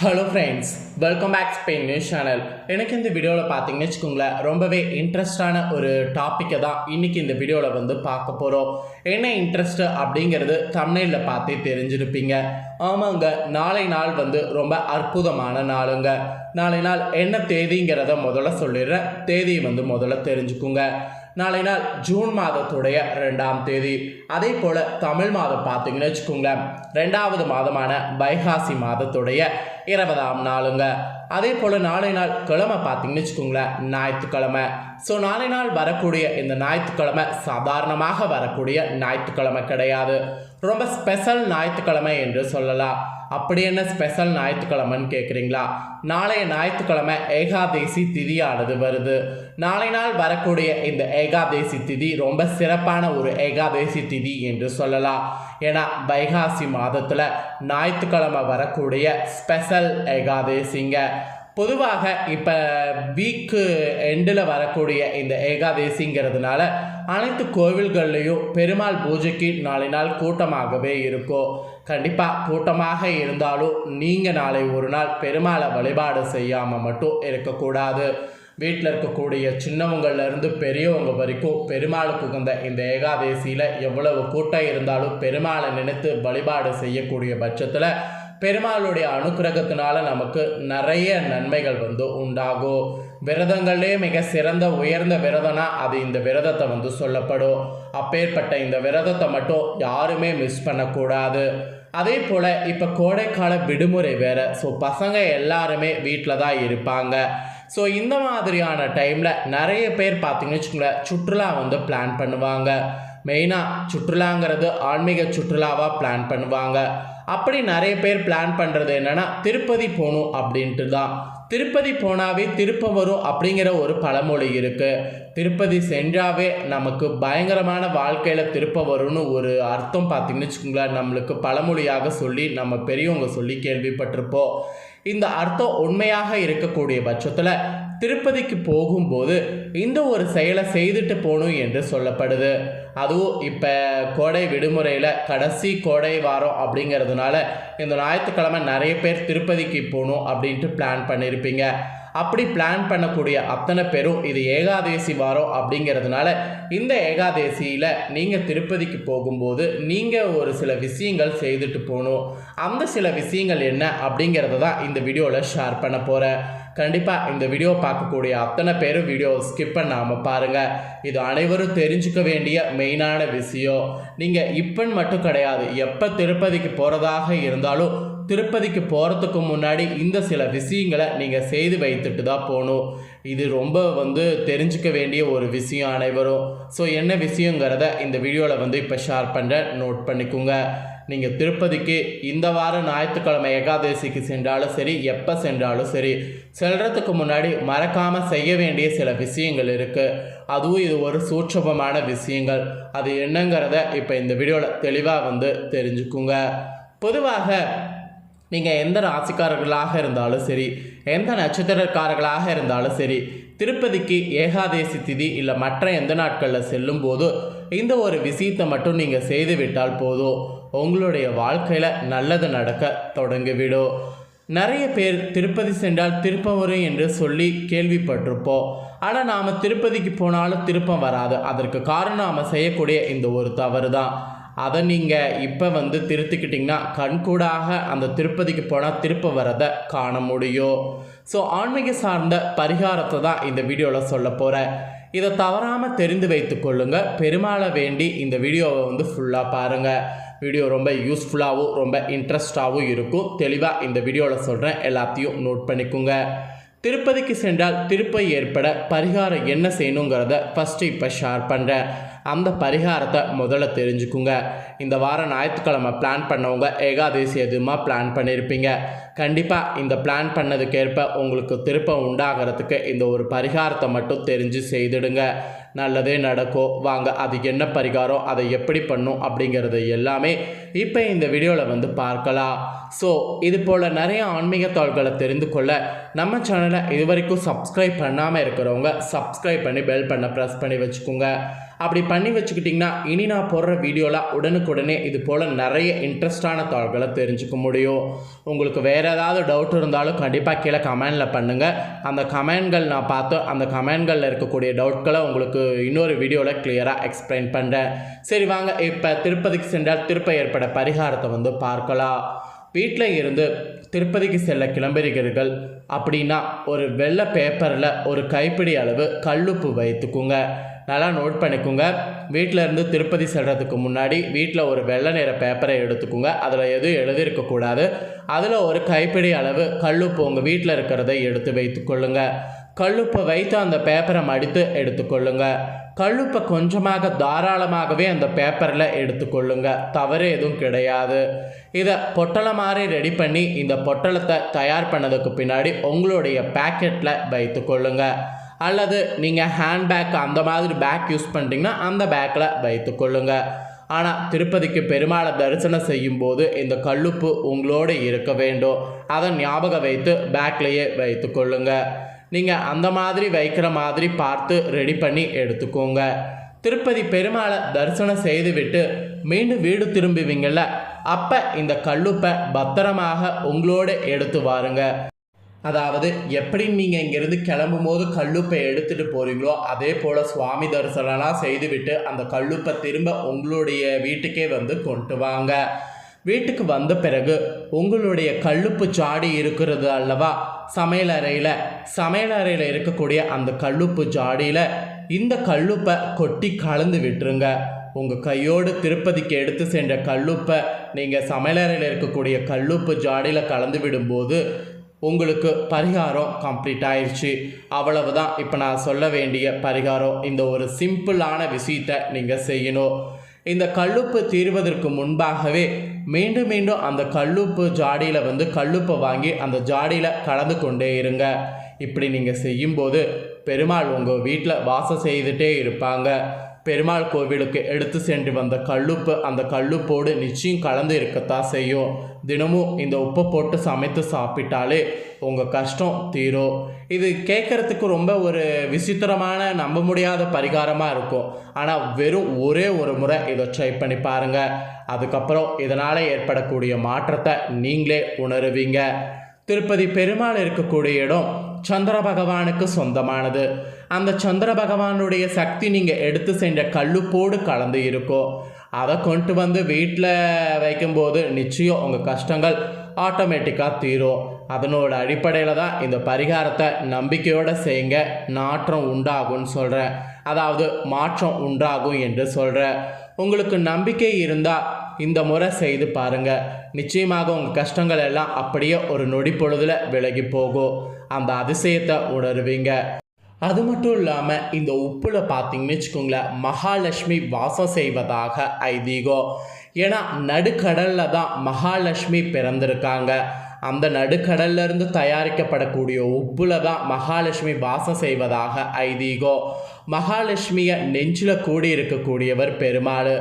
Hello friends welcome back Spain news channel எனக்கு இந்த வீடியோவில் பார்த்தீங்கன்னு வச்சுக்கோங்களேன் ரொம்பவே இன்ட்ரெஸ்டான ஒரு டாப்பிக்கை தான் இன்றைக்கி இந்த வீடியோவில் வந்து பார்க்க போகிறோம் என்ன இன்ட்ரெஸ்ட்டு அப்படிங்கிறது தமிழில் பார்த்தே தெரிஞ்சிருப்பீங்க. ஆமாங்க நாளை நாள் வந்து ரொம்ப அற்புதமான நாளுங்க. நாளை நாள் என்ன தேதிங்கிறத முதல்ல சொல்லிடுறேன். தேதியை வந்து முதல்ல தெரிஞ்சுக்குங்க. நாளை நாள் ஜூன் மாதத்துடைய ரெண்டாம் தேதி. அதே போல் தமிழ் மாதம் பார்த்தீங்கன்னு வச்சுக்கோங்களேன் ரெண்டாவது மாதமான வைகாசி மாதத்துடைய இருபதாம் நாளுங்க. அதே போல் நாளை நாள் கிழமை பார்த்தீங்கன்னு வச்சுக்கோங்களேன் ஞாயிற்றுக்கிழமை. ஸோ நாளை நாள் வரக்கூடிய இந்த ஞாயிற்றுக்கிழமை சாதாரணமாக வரக்கூடிய ஞாயிற்றுக்கிழமை கிடையாது. ரொம்ப ஸ்பெஷல் ஞாயிற்றுக்கிழமை என்று சொல்லலாம். அப்படி என்ன ஸ்பெஷல் ஞாயிற்றுக்கிழமைன்னு கேட்குறீங்களா நாளைய ஞாயிற்றுக்கிழமை ஏகாதேசி திதியானது வருது. நாளை நாள் வரக்கூடிய இந்த ஏகாதேசி திதி ரொம்ப சிறப்பான ஒரு ஏகாதேசி திதி என்று சொல்லலாம். ஏன்னா வைகாசி மாதத்தில் ஞாயிற்றுக்கிழமை வரக்கூடிய ஸ்பெஷல் ஏகாதேசிங்க. பொதுவாக இப்போ வீக்கு எண்டில் வரக்கூடிய இந்த ஏகாதேசிங்கிறதுனால அனைத்து கோவில்கள்லேயும் பெருமாள் பூஜைக்கு நாளை நாள் கூட்டமாகவே இருக்கும் கண்டிப்பாக கூட்டமாக இருந்தாலும் நீங்கள் நாளை ஒரு நாள் பெருமாளை வழிபாடு செய்யாமல் மட்டும் இருக்கக்கூடாது. வீட்டில் இருக்கக்கூடிய சின்னவங்கள்லேருந்து பெரியவங்க வரைக்கும் பெருமாளுக்கு உகந்த இந்த ஏகாதேசியில் எவ்வளவு கூட்டம் இருந்தாலும் பெருமாளை நினைத்து வழிபாடு செய்யக்கூடிய பட்சத்தில் பெருமாளுடைய அனுக்கிரகத்தினால நமக்கு நிறைய நன்மைகள் வந்து உண்டாகும் விரதங்களே மிக சிறந்த உயர்ந்த விரதம்னா அது இந்த விரதத்தை வந்து சொல்லப்படும். அப்பேற்பட்ட இந்த விரதத்தை மட்டும் யாருமே மிஸ் பண்ணக்கூடாது. அதே போல் இப்போ கோடைக்கால விடுமுறை வேறு. ஸோ பசங்க எல்லாருமே வீட்டில் தான் இருப்பாங்க. ஸோ இந்த மாதிரியான டைமில் நிறைய பேர் பார்த்தீங்கன்னு வச்சுக்கோங்களேன் சுற்றுலா வந்து பிளான் பண்ணுவாங்க. மெயினாக சுற்றுலாங்கிறது ஆன்மீக சுற்றுலாவாக பிளான் பண்ணுவாங்க. அப்படி நிறைய பேர் பிளான் பண்ணுறது என்னென்னா திருப்பதி போகணும் அப்படின்ட்டு தான் திருப்பதி போனாவே திருப்பவரும் அப்படிங்கிற ஒரு பழமொழி இருக்குது திருப்பதி சென்றாவே நமக்கு பயங்கரமான வாழ்க்கையில் திருப்ப வரும்னு ஒரு அர்த்தம் பார்த்தீங்கன்னு வச்சுக்கோங்களேன். நம்மளுக்கு பழமொழியாக சொல்லி நம்ம பெரியவங்க சொல்லி கேள்விப்பட்டிருப்போம். இந்த அர்த்தம் உண்மையாக இருக்கக்கூடிய பட்சத்தில் திருப்பதிக்கு போகும்போது இந்த ஒரு செயலை செய்துட்டு போகணும் என்று சொல்லப்படுது. அதுவும் இப்போ கோடை விடுமுறையில் கடைசி கோடை வாரம் அப்படிங்கிறதுனால இந்த ஞாயிற்றுக்கிழமை நிறைய பேர் திருப்பதிக்கு போகணும் அப்படின்ட்டு பிளான் பண்ணியிருப்பீங்க அப்படி பிளான் பண்ணக்கூடிய அத்தனை பேரும் இது ஏகாதேசி வாரம் அப்படிங்கிறதுனால இந்த ஏகாதேசியில் நீங்கள் திருப்பதிக்கு போகும்போது நீங்கள் ஒரு சில விஷயங்கள் செய்துட்டு போகணும். அந்த சில விஷயங்கள் என்ன அப்படிங்கிறத தான் இந்த வீடியோவில் ஷேர் பண்ண போகிறேன் கண்டிப்பாக இந்த வீடியோ பார்க்கக்கூடிய அத்தனை பேரும் வீடியோ ஸ்கிப் பண்ணாமல் பாருங்கள் இது அனைவரும் தெரிஞ்சுக்க வேண்டிய மெயினான விஷயம். நீங்கள் இப்பன்னு மட்டும் கிடையாது எப்போ திருப்பதிக்கு போகிறதாக இருந்தாலும் திருப்பதிக்கு போகிறதுக்கு முன்னாடி இந்த சில விஷயங்களை நீங்கள் செய்து வைத்துட்டு தான் போகணும். இது ரொம்ப வந்து தெரிஞ்சுக்க வேண்டிய ஒரு விஷயம் அனைவரும். ஸோ என்ன விஷயங்கிறத இந்த வீடியோவில் வந்து இப்போ ஷேர் பண்ணுறேன் நோட் பண்ணிக்கோங்க. நீங்கள் திருப்பதிக்கு இந்த வாரம் ஞாயிற்றுக்கிழமை ஏகாதசிக்கு சென்றாலும் சரி எப்போ சென்றாலும் சரி செல்றதுக்கு முன்னாடி மறக்காமல் செய்ய வேண்டிய சில விஷயங்கள் இருக்குது அதுவும் இது ஒரு சூட்சபமான விஷயங்கள். அது என்னங்கிறத இப்போ இந்த வீடியோவில் தெளிவாக வந்து தெரிஞ்சுக்குங்க. பொதுவாக நீங்கள் எந்த ராசிக்காரர்களாக இருந்தாலும் சரி எந்த நட்சத்திரக்காரர்களாக இருந்தாலும் சரி திருப்பதிக்கு ஏகாதேசி திதி இல்லை மற்ற எந்த நாட்களில் செல்லும்போது இந்த ஒரு விஷயத்தை மட்டும் நீங்கள் செய்துவிட்டால் போதும். உங்களுடைய வாழ்க்கையில் நல்லது நடக்க தொடங்கிவிடும் நிறைய பேர் திருப்பதி சென்றால் திருப்பம் வரும் என்று சொல்லி கேள்விப்பட்டிருப்போம். ஆனால் நாம் திருப்பதிக்கு போனாலும் திருப்பம் வராது. அதற்கு காரணம் நாம் செய்யக்கூடிய இந்த ஒரு தவறு தான் அதை நீங்கள் இப்போ வந்து திருத்திக்கிட்டிங்கன்னா கண்கூடாக அந்த திருப்பதிக்கு போனால் திருப்ப வரதை காண முடியும். ஸோ ஆன்மீக சார்ந்த பரிகாரத்தை தான் இந்த வீடியோவில் சொல்ல போகிறேன் இதை தவறாமல் தெரிந்து வைத்து கொள்ளுங்கள் பெருமாளை வேண்டி இந்த வீடியோவை வந்து ஃபுல்லாக பாருங்கள் வீடியோ ரொம்ப யூஸ்ஃபுல்லாகவும் ரொம்ப இன்ட்ரெஸ்டாகவும் இருக்கும். தெளிவாக இந்த வீடியோவில் சொல்கிறேன் எல்லாத்தையும் நோட் பண்ணிக்கோங்க. திருப்பதிக்கு சென்றால் திருப்பை ஏற்பட பரிகாரம் என்ன செய்யணுங்கிறத ஃபஸ்ட்டு இப்போ ஷேர் பண்ணுறேன் அந்த பரிகாரத்தை முதல்ல தெரிஞ்சுக்குங்க. இந்த வாரம் ஞாயிற்றுக்கிழமை பிளான் பண்ணவங்க ஏகாதசி எதுவுமா பிளான் பண்ணியிருப்பீங்க கண்டிப்பாக இந்த பிளான் பண்ணதுக்கேற்ப உங்களுக்கு திருப்பம் உண்டாகிறதுக்கு இந்த ஒரு பரிகாரத்தை மட்டும் தெரிஞ்சு செய்திடுங்க. நல்லதே நடக்கும் வாங்க அது என்ன பரிகாரம் அதை எப்படி பண்ணும் அப்படிங்கிறது எல்லாமே இப்போ இந்த வீடியோவில் வந்து பார்க்கலாம். ஸோ இது போல் நிறைய ஆன்மீக தாள்களை தெரிந்து கொள்ள நம்ம சேனலை இது வரைக்கும் சப்ஸ்கிரைப் பண்ணாமல் இருக்கிறவங்க சப்ஸ்கிரைப் பண்ணி பெல் பண்ண ப்ரெஸ் பண்ணி வச்சுக்கோங்க. அப்படி பண்ணி வச்சுக்கிட்டிங்கன்னா இனி நான் போடுற வீடியோலாம் உடனுக்குடனே இது போல் நிறைய இன்ட்ரெஸ்டான தகவல்களை தெரிஞ்சுக்க முடியும். உங்களுக்கு வேறு ஏதாவது டவுட் இருந்தாலும் கண்டிப்பாக கீழே கமெண்டில் பண்ணுங்கள் அந்த கமெண்ட்கள் நான் பார்த்து அந்த கமெண்ட்களில் இருக்கக்கூடிய டவுட்களை உங்களுக்கு இன்னொரு வீடியோவில் கிளியராக எக்ஸ்பிளைன் பண்ணுறேன் சரி வாங்க. இப்போ திருப்பதிக்கு சென்றால் திருப்ப ஏற்பட பரிகாரத்தை வந்து பார்க்கலாம். வீட்டில் இருந்து திருப்பதிக்கு செல்ல கிளம்புகிறீர்கள் அப்படின்னா ஒரு வெள்ளை பேப்பரில் ஒரு கைப்பிடி அளவு கல்லுப்பு வைத்துக்குங்க. நல்லா நோட் பண்ணிக்கோங்க. வீட்டில் இருந்து திருப்பதி செல்கிறதுக்கு முன்னாடி வீட்டில் ஒரு வெள்ளை நிற பேப்பரை எடுத்துக்கோங்க. அதில் எதுவும் எழுதியிருக்கக்கூடாது அதில் ஒரு கைப்பிடி அளவு கல்லுப்பு உங்கள் வீட்டில் இருக்கிறத எடுத்து வைத்துக்கொள்ளுங்கள் கல்லுப்பை வைத்து அந்த பேப்பரை மடித்து எடுத்துக்கொள்ளுங்க. கழுப்பை கொஞ்சமாக தாராளமாகவே அந்த பேப்பரில் எடுத்துக்கொள்ளுங்க. தவறு எதுவும் கிடையாது. இதை பொட்டலை மாதிரி ரெடி பண்ணி இந்த பொட்டலத்தை தயார் பண்ணதுக்கு பின்னாடி உங்களுடைய பேக்கெட்டில் வைத்து கொள்ளுங்க அல்லது நீங்கள் ஹேண்ட்பேக் அந்த மாதிரி பேக் யூஸ் பண்ணிட்டீங்கன்னா அந்த பேக்கில் வைத்து கொள்ளுங்க ஆனால் திருப்பதிக்கு பெருமாளை தரிசனம் செய்யும்போது இந்த கல்லுப்பு உங்களோடு இருக்க வேண்டும். அதை ஞாபகம் வைத்து பேக்லேயே வைத்து கொள்ளுங்கள் நீங்கள் அந்த மாதிரி வைக்கிற மாதிரி பார்த்து ரெடி பண்ணி எடுத்துக்கோங்க. திருப்பதி பெருமாளை தரிசனம் செய்துவிட்டு மீண்டும் வீடு திரும்புவீங்கள்ல அப்போ இந்த கல்லுப்பை பத்திரமாக உங்களோட எடுத்து வாருங்க. அதாவது எப்படி நீங்கள் இங்கேருந்து கிளம்பும் போது கல்லுப்பை எடுத்துகிட்டு போகிறீங்களோ அதே போல் சுவாமி தரிசனம்லாம் செய்துவிட்டு அந்த கல்லுப்பை திரும்ப உங்களுடைய வீட்டுக்கே வந்து கொண்டு வாங்க. வீட்டுக்கு வந்த பிறகு உங்களுடைய கல்லுப்பு ஜாடி இருக்கிறது அல்லவா? சமையலறையில் சமையலறையில் இருக்கக்கூடிய அந்த கல்லுப்பு ஜாடியில் இந்த கல்லுப்பை கொட்டி கலந்து விட்டுருங்க. உங்கள் கையோடு திருப்பதிக்கு எடுத்து சென்ற கல்லுப்பை நீங்கள் சமையலறையில் இருக்கக்கூடிய கல்லுப்பு ஜாடியில் கலந்து விடும்போது உங்களுக்கு பரிகாரம் கம்ப்ளீட் ஆயிடுச்சு அவ்வளவுதான். இப்போ நான் சொல்ல வேண்டிய பரிகாரம் இந்த ஒரு சிம்பிளான விஷயத்தை நீங்கள் செய்யணும். இந்த கல்லுப்பு தீர்வதற்கு முன்பாகவே மீண்டும் மீண்டும் அந்த கல்லுப்பு ஜாடியில் வந்து கல்லுப்பை வாங்கி அந்த ஜாடியில் கலந்து கொண்டே இருங்க. இப்படி நீங்கள் செய்யும்போது பெருமாள் உங்கள் வீட்டில் வாசம் செய்துட்டே இருப்பாங்க. பெருமாள் கோவிலுக்கு எடுத்து சென்று வந்த கல்லுப்பு அந்த கல்லுப்போடு நிச்சயம் கலந்து இருக்கத்தான் செய்யும். தினமும் இந்த உப்பை போட்டு சமைத்து சாப்பிட்டாலே உங்கள் கஷ்டம் தீரும். இது கேட்குறதுக்கு ரொம்ப ஒரு விசித்திரமான நம்ப முடியாத பரிகாரமாக இருக்கும். ஆனால் வெறும் ஒரே ஒரு முறை இதை ட்ரை பண்ணி பாருங்கள் அதுக்கப்புறம் இதனால் ஏற்படக்கூடிய மாற்றத்தை நீங்களே உணருவீங்க. திருப்பதி பெருமாள் இருக்கக்கூடிய இடம் சந்திர பகவானுக்கு சொந்தமானது. அந்த சந்திர பகவானுடைய சக்தி நீங்கள் எடுத்து செஞ்ச கல்லுப்போடு கலந்து இருக்கும் அதை கொண்டு வந்து வீட்டில் வைக்கும்போது நிச்சயம் உங்கள் கஷ்டங்கள் ஆட்டோமேட்டிக்காக தீரும். அதனோட அடிப்படையில் தான் இந்த பரிகாரத்தை நம்பிக்கையோடு செய்யுங்க. நாற்றம் உண்டாகும்னு சொல்கிறேன் அதாவது மாற்றம் உண்டாகும் என்று சொல்கிறேன் உங்களுக்கு நம்பிக்கை இருந்தால் இந்த முறை செய்து பாருங்கள் நிச்சயமாக உங்கள் கஷ்டங்கள் எல்லாம் அப்படியே ஒரு நொடி பொழுதில் விலகி போகும். அந்த அதிசயத்தை உணருவீங்க. அது மட்டும் இல்லாமல் இந்த உப்புல பார்த்தீங்கன்னு வச்சுக்கோங்களேன் மகாலட்சுமி வாசம் செய்வதாக ஐதீகம் ஏன்னா நடுக்கடலில் தான் மகாலட்சுமி பிறந்திருக்காங்க. அந்த நடுக்கடல்ல இருந்து தயாரிக்கப்படக்கூடிய உப்புல தான் மகாலட்சுமி வாசம் செய்வதாக ஐதீகம் மகாலட்சுமியை நெஞ்சில் கூடி இருக்கக்கூடியவர் பெருமாள்.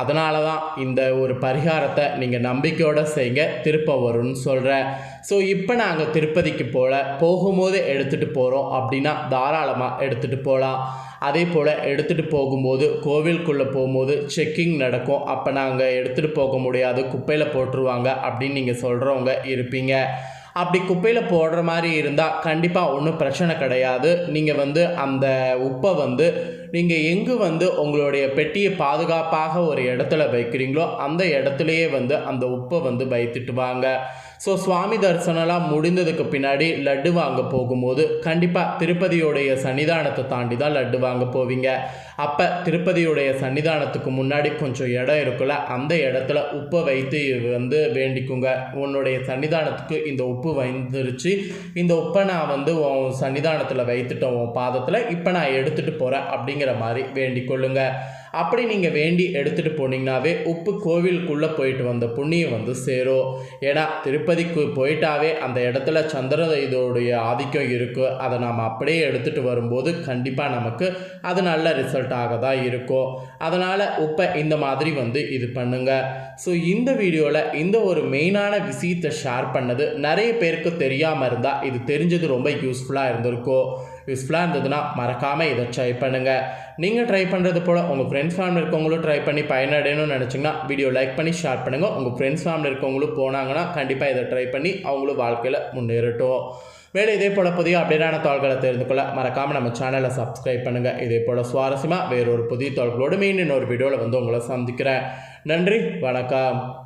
அதனால தான் இந்த ஒரு பரிகாரத்தை நீங்கள் நம்பிக்கையோடு செய்யுங்க திருப்ப வரும்னு சொல்கிறேன் ஸோ இப்போ நாங்கள் திருப்பதிக்கு போகல போகும்போது எடுத்துகிட்டு போகிறோம் அப்படின்னா தாராளமாக எடுத்துகிட்டு போகலாம் அதே போல் எடுத்துகிட்டு போகும்போது கோவிலுக்குள்ளே போகும்போது செக்கிங் நடக்கும். அப்போ நாங்கள் எடுத்துகிட்டு போக முடியாது குப்பையில் போட்டுருவாங்க அப்படின்னு நீங்கள் சொல்கிறவங்க இருப்பீங்க. அப்படி குப்பையில் போடுற மாதிரி இருந்தால் கண்டிப்பாக ஒன்றும் பிரச்சனை கிடையாது. நீங்கள் வந்து அந்த உப்பை வந்து நீங்கள் எங்கு வந்து உங்களுடைய பெட்டியை பாதுகாப்பாக ஒரு இடத்துல வைக்கிறீங்களோ அந்த இடத்துலையே வந்து அந்த உப்பை வந்து வைத்துட்டு வாங்க. ஸோ சுவாமி தரிசனம்லாம் முடிந்ததுக்கு பின்னாடி லட்டு வாங்க போகும்போது கண்டிப்பாக திருப்பதியோடைய சன்னிதானத்தை தாண்டி தான் லட்டு வாங்க போவீங்க. அப்போ திருப்பதியுடைய சன்னிதானத்துக்கு முன்னாடி கொஞ்சம் இடம் இருக்குல்ல அந்த இடத்துல உப்பை வைத்து வந்து வேண்டிக்குங்க. உன்னுடைய சன்னிதானத்துக்கு இந்த உப்பு வந்துருச்சு. இந்த உப்பை நான் வந்து உன் சன்னிதானத்தில் வைத்துட்டேன் உன் பாதத்தில். இப்போ நான் எடுத்துகிட்டு போகிறேன் அப்படிங்கிற மாதிரி வேண்டிக் கொள்ளுங்கள் அப்படி நீங்கள் வேண்டி எடுத்துகிட்டு போனீங்கன்னாவே உப்பு கோவிலுக்குள்ளே போயிட்டு வந்த புண்ணியம் வந்து சேரும். ஏன்னா திருப்பதிக்கு போயிட்டாவே அந்த இடத்துல சந்திர இதோடைய ஆதிக்கம் இருக்குது அதை நாம் அப்படியே எடுத்துகிட்டு வரும்போது கண்டிப்பாக நமக்கு அது நல்ல ரிசல்ட்டாக தான் இருக்கும். அதனால் உப்பை இந்த மாதிரி வந்து இது பண்ணுங்கள் ஸோ இந்த வீடியோவில் இந்த ஒரு மெயினான விஷயத்தை ஷேர் பண்ணது நிறைய பேருக்கு தெரியாமல் இருந்தால் இது தெரிஞ்சது ரொம்ப யூஸ்ஃபுல்லாக இருந்திருக்கும். யூஸ்ஃபுல்லாக இருந்ததுன்னா மறக்காமல் இதை ட்ரை பண்ணுங்கள் நீங்கள் ட்ரை பண்ணுறது போல் உங்கள் ஃப்ரெண்ட்ஸ் ஃபேமிலி இருக்கவங்களும் ட்ரை பண்ணி பயனடையணும்னு நினச்சிங்கன்னா வீடியோ லைக் பண்ணி ஷேர் பண்ணுங்கள் உங்கள் ஃப்ரெண்ட்ஸ் ஃபேமிலி இருக்கவங்களும் போனாங்கன்னா கண்டிப்பாக இதை ட்ரை பண்ணி அவங்களும் வாழ்க்கையில் முன்னேறட்டும். மேலும் இதே போல் புதிய அப்டேட்டான தாள்களை தெரிந்து கொள்ள மறக்காமல் நம்ம சேனலை சப்ஸ்கிரைப் பண்ணுங்கள் இதே போல் சுவாரஸ்யமாக வேறொரு புதிய தாள்களோடு மீண்டும் இன்னொரு வீடியோவில் வந்து உங்களை சந்திக்கிறேன். நன்றி வணக்கம்.